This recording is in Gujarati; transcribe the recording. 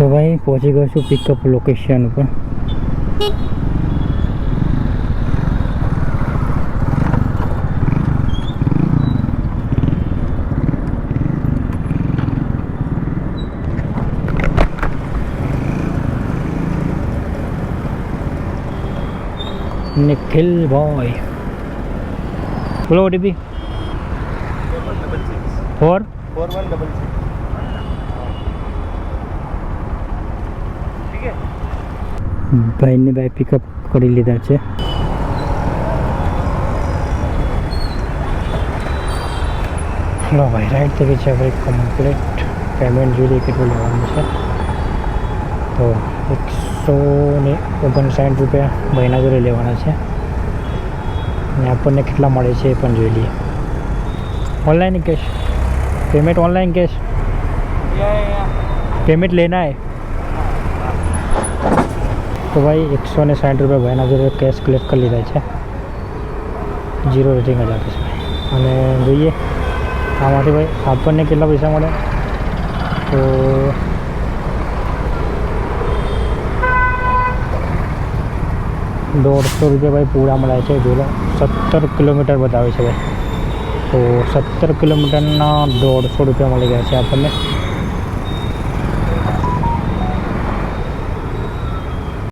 તો ભાઈ પહોંચી ગયો છું પિકઅપ લોકેશન ઉપર. નિખિલ ભાઈ. બોલો OTP four four one double six ભાઈને ભાઈ પિકઅપ કરી લીધા છે ચલો ભાઈ રાઈડ થઈ ગઈ છે આપણે કમ્પ્લીટ પેમેન્ટ જોઈએ કેટલું લેવાનું છે તો એકસો ને ઓગણસાઠ રૂપિયા મહિના જોડે લેવાના છે અને આપણને કેટલા મળે છે એ પણ જોઈ લઈએ online cash payment online cash या या पेमेंट लेना है તો ભાઈ એકસો ને સાઠ રૂપિયા ભાઈના જોડે કેશ કલેક્ટ કરી લીધા છે. જીરો રેટિંગ જ આપીશ ભાઈ. અને જોઈએ, આમાંથી ભાઈ આપણને કેટલા પૈસા મળે? તો દોઢસો રૂપિયા ભાઈ પૂરા મળ્યા છે. જોડે સત્તર કિલોમીટર બતાવે છે ભાઈ. તો સત્તર કિલોમીટરના દોઢસો રૂપિયા મળી ગયા છે આપણને.